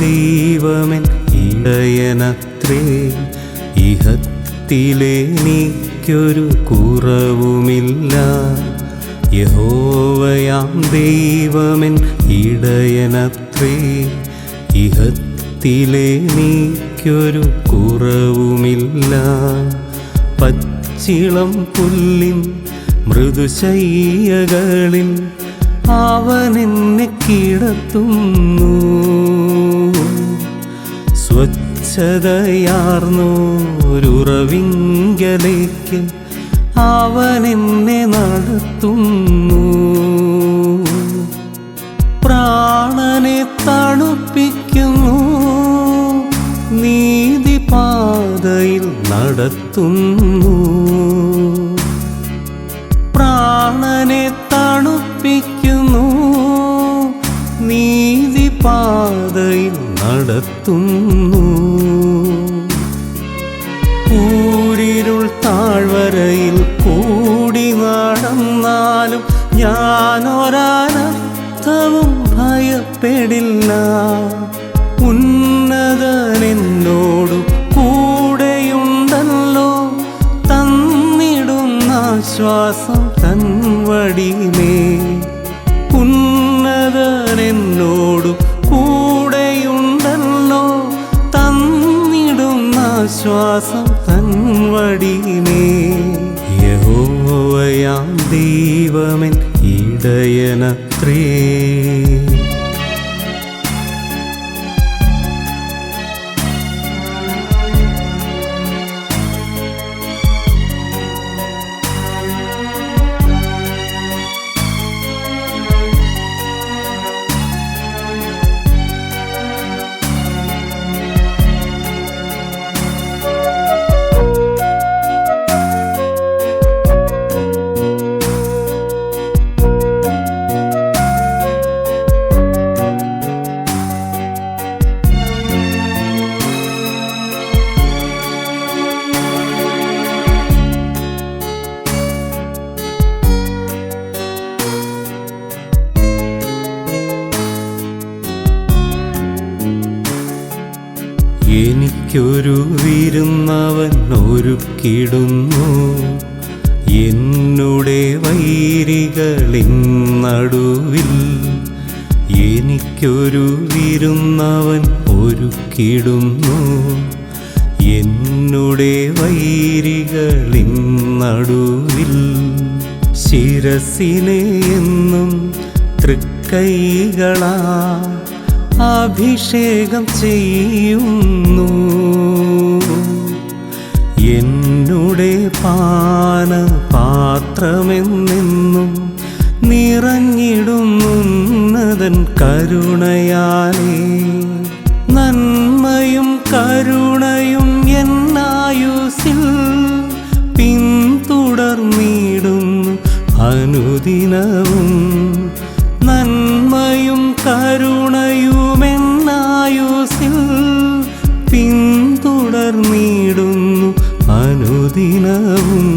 ദൈവമെൻ. ഇടയനത്രേ ഇഹത്തിലെനിക്കൊരു കുറവുമില്ല. യഹോവയാം ദൈവമൻ ഇടയനത്രേ ഇഹത്തിലെനിക്കൊരു കുറവുമില്ല. പച്ചിളം പുല്ലിൻ മൃദുശയ്യകളിൽ അവനെന്നെ കിടത്തുന്നു. സ്വച്ഛതയാർന്നോരുറവിങ്കലേക്ക് അവനെന്നെ നടത്തുന്നു. പ്രാണനെ തണുപ്പിക്കുന്നു. നീതിപാതയിൽ നടത്തുന്നു. പ്രാണനെ തണുപ്പിക്കുന്നു നീതിപാതയിൽ നടത്തുന്നു. ഊരിരുൾ താഴ്വരയിൽ കൂടി നടന്നാലും ഞാനൊരനർത്ഥവും ഭയപ്പെടില്ല. ഉന്നതനെന്നോടു കൂടെയുണ്ടല്ലോ തന്നിടുന്ന ശ്വാസം തൻ ശ്വാസം തൻവടിമേ യഹോവയാം ദൈവമെൻ ഇടയനത്രേ. എനിക്കൊരു വിരുന്നവൻ ഒരുക്കിടുന്നു. എന്നുടെ വൈരികളിന്നടുവിൽ എനിക്കൊരു വിരുന്നവൻ ഒരുക്കിടുന്നു. എന്നുടെ വൈരികളിന്നടുവിൽ ശിരസിനെ എന്നും തൃക്കൈകളാ അഭിഷേകം ചെയ്യുന്നു. നിറഞ്ഞിടുന്നുന്നതൻ കരുണയാലേ. നന്മയും കരുണയും എന്നായുസിൽ പിന്തുടർന്നിടുന്നു അനുദിനവും. നന്മയും കരുണയുമെന്നായുസിൽ പിന്തുടർന്നിടുന്നു അനുദിനവും.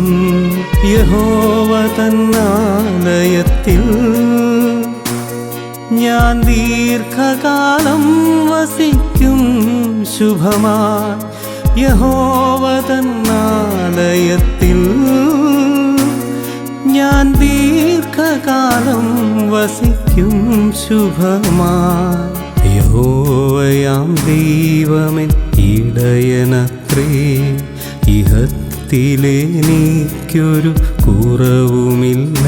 യഹോവ തന്നാലയത്തിൽ ദീർഘകാലം വസിക്കും ശുഭമായി യഹോവതന്നാലയത്തിൽ ഞാൻ ദീർഘകാലം വസിക്കും ശുഭമായി യഹോവയാം ദൈവമെൻ ഇടയനത്രേ ഇഹത്തിലെനിക്കൊരു കുറവുമില്ല.